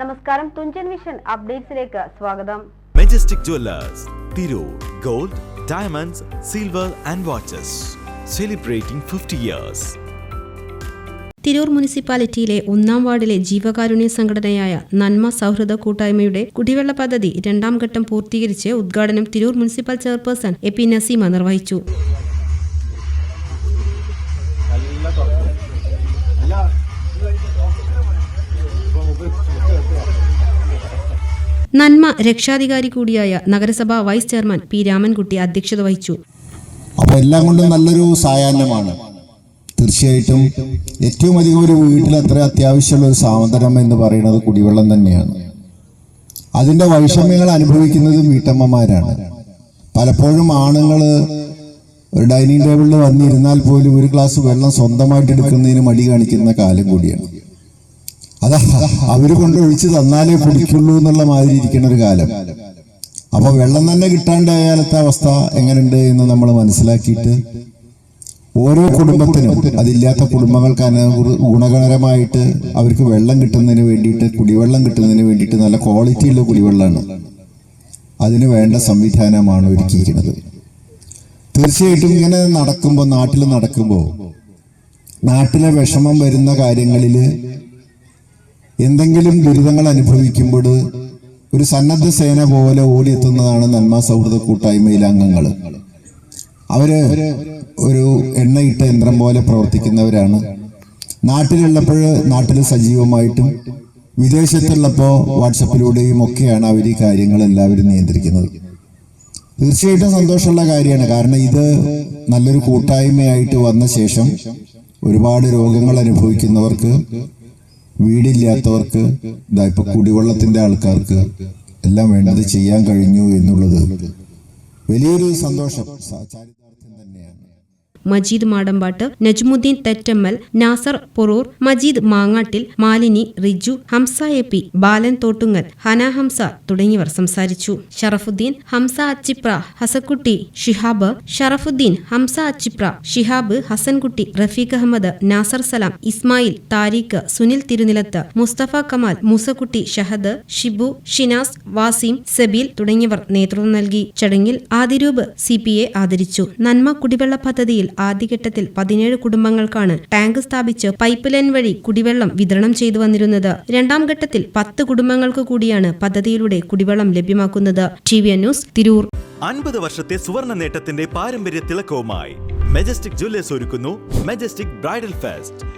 നമസ്കാരം തുഞ്ചൻ വിഷൻ അപ്ഡേറ്റ്സിലേക്ക് സ്വാഗതം. Majestic jewellers Tirur gold diamonds silver and watches celebrating fifty years Tirur മുനിസിപ്പാലിറ്റിയിലെ ഒന്നാം വാർഡിലെ ജീവകാരുണ്യ സംഘടനയായ നന്മ സൗഹൃദ കൂട്ടായ്മയുടെ കുടിവെള്ള പദ്ധതി രണ്ടാം ഘട്ടം പൂർത്തീകരിച്ച് ഉദ്ഘാടനം Tirur municipal chairperson A P Naseema നിർവഹിച്ചു. നന്മ രക്ഷാധികാരി കൂടിയായ നഗരസഭാ വൈസ് ചെയർമാൻ പി രാമൻകുട്ടി അധ്യക്ഷത വഹിച്ചു. അപ്പൊ എല്ലാം കൊണ്ടും നല്ലൊരു സായാഹ്നമാണ്. തീർച്ചയായിട്ടും ഏറ്റവും അധികം ഒരു വീട്ടിൽ അത്ര അത്യാവശ്യമുള്ള ഒരു സാധനം എന്ന് പറയുന്നത് കുടിവെള്ളം തന്നെയാണ്. അതിന്റെ വൈഷമ്യങ്ങൾ അനുഭവിക്കുന്നത് വീട്ടമ്മമാരാണ്. പലപ്പോഴും ആണുങ്ങൾ ഡൈനിങ് ടേബിളിൽ വന്നിരുന്നാൽ പോലും ഒരു ഗ്ലാസ് വെള്ളം സ്വന്തമായിട്ട് എടുക്കുന്നതിന് മടി കാണിക്കുന്ന കാലം കൂടിയാണ്. അത് അവർ കൊണ്ട് ഒഴിച്ച് തന്നാലേ കുടിക്കുള്ളൂ എന്നുള്ള മാതിരി ഇരിക്കുന്ന ഒരു കാലം. അപ്പൊ വെള്ളം തന്നെ കിട്ടാണ്ടായാലത്തെ അവസ്ഥ എങ്ങനെയുണ്ട് എന്ന് നമ്മൾ മനസ്സിലാക്കിയിട്ട് ഓരോ കുടുംബത്തിനും അതില്ലാത്ത കുടുംബങ്ങൾക്ക് ഗുണകരമായിട്ട് അവർക്ക് വെള്ളം കിട്ടുന്നതിന് വേണ്ടിയിട്ട് കുടിവെള്ളം കിട്ടുന്നതിന് വേണ്ടിയിട്ട് നല്ല ക്വാളിറ്റിയുള്ള കുടിവെള്ളമാണ് അതിന് വേണ്ട സംവിധാനമാണ് ഒരുക്കിയിരിക്കുന്നത്. തീർച്ചയായിട്ടും ഇങ്ങനെ നടക്കുമ്പോൾ നാട്ടിൽ നടക്കുമ്പോൾ നാട്ടിലെ വിഷമം വരുന്ന കാര്യങ്ങളിൽ എന്തെങ്കിലും ദുരിതങ്ങൾ അനുഭവിക്കുമ്പോൾ ഒരു സന്നദ്ധ സേന പോലെ ഓടിയെത്തുന്നതാണ് നന്മ സൗഹൃദ കൂട്ടായ്മയിലെ അംഗങ്ങൾ. അവർ ഒരു എണ്ണയിട്ട യന്ത്രം പോലെ പ്രവർത്തിക്കുന്നവരാണ്. നാട്ടിലുള്ളപ്പോൾ നാട്ടിൽ സജീവമായിട്ടും വിദേശത്തുള്ളപ്പോൾ വാട്സപ്പിലൂടെയും ഒക്കെയാണ് അവർ ഈ കാര്യങ്ങൾ എല്ലാവരും നിയന്ത്രിക്കുന്നത്. തീർച്ചയായിട്ടും സന്തോഷമുള്ള കാര്യമാണ്. കാരണം ഇത് നല്ലൊരു കൂട്ടായ്മയായിട്ട് വന്ന ശേഷം ഒരുപാട് രോഗങ്ങൾ അനുഭവിക്കുന്നവർക്ക് വീടില്ലാത്തവർക്ക് ഇതാ ഇപ്പൊ കുടിവെള്ളത്തിന്റെ ആൾക്കാർക്ക് എല്ലാം വേണ്ടത് ചെയ്യാൻ കഴിഞ്ഞു എന്നുള്ളത് വലിയൊരു സന്തോഷം. ചാരിതാർത്ഥ്യം തന്നെയാണ്. മജീദ് മാടമ്പാട്ട് നജ്മുദ്ദീൻ തെറ്റമ്മൽ നാസർ പൊറൂർ മജീദ് മാങ്ങാട്ടിൽ മാലിനി റിജു ഹംസ എ പി ബാലൻ തോട്ടുങ്ങൽ ഹന ഹംസ തുടങ്ങിയവർ സംസാരിച്ചു. ഷറഫുദ്ദീൻ ഹംസ അച്ചിപ്ര ഹസക്കുട്ടി ഷിഹാബ് ഷറഫുദ്ദീൻ ഹംസ അച്ചിപ്ര ഷിഹാബ് ഹസൻകുട്ടി റഫീഖ് അഹമ്മദ് നാസർ സലാം ഇസ്മായിൽ താരിഖ് സുനിൽ തിരുനിലത്ത് മുസ്തഫ കമാൽ മൂസക്കുട്ടി ഷഹദ് ഷിബു ഷിനാസ് വാസിം സബീൽ തുടങ്ങിയവർ നേതൃത്വം നൽകി. ചടങ്ങിൽ ആദിരൂപ് സി പി എ ആദരിച്ചു. നന്മ കുടിവെള്ള പദ്ധതിയിൽ ആദ്യഘട്ടത്തിൽ പതിനേഴ് കുടുംബങ്ങൾക്കാണ് ടാങ്ക് സ്ഥാപിച്ച് പൈപ്പ് ലൈൻ വഴി കുടിവെള്ളം വിതരണം ചെയ്തു വന്നിരുന്നത്. രണ്ടാം ഘട്ടത്തിൽ പത്ത് കുടുംബങ്ങൾക്ക് കൂടിയാണ് പദ്ധതിയിലൂടെ കുടിവെള്ളം ലഭ്യമാക്കുന്നത്. T V news Tirur. അൻപത് വർഷത്തെ സുവർണ നേട്ടത്തിന്റെ പാരമ്പര്യ തിളക്കവുമായി മെജസ്റ്റിക് ജ്വല്ലേഴ്സ് ഒരുക്കുന്നു majestic bridal fest.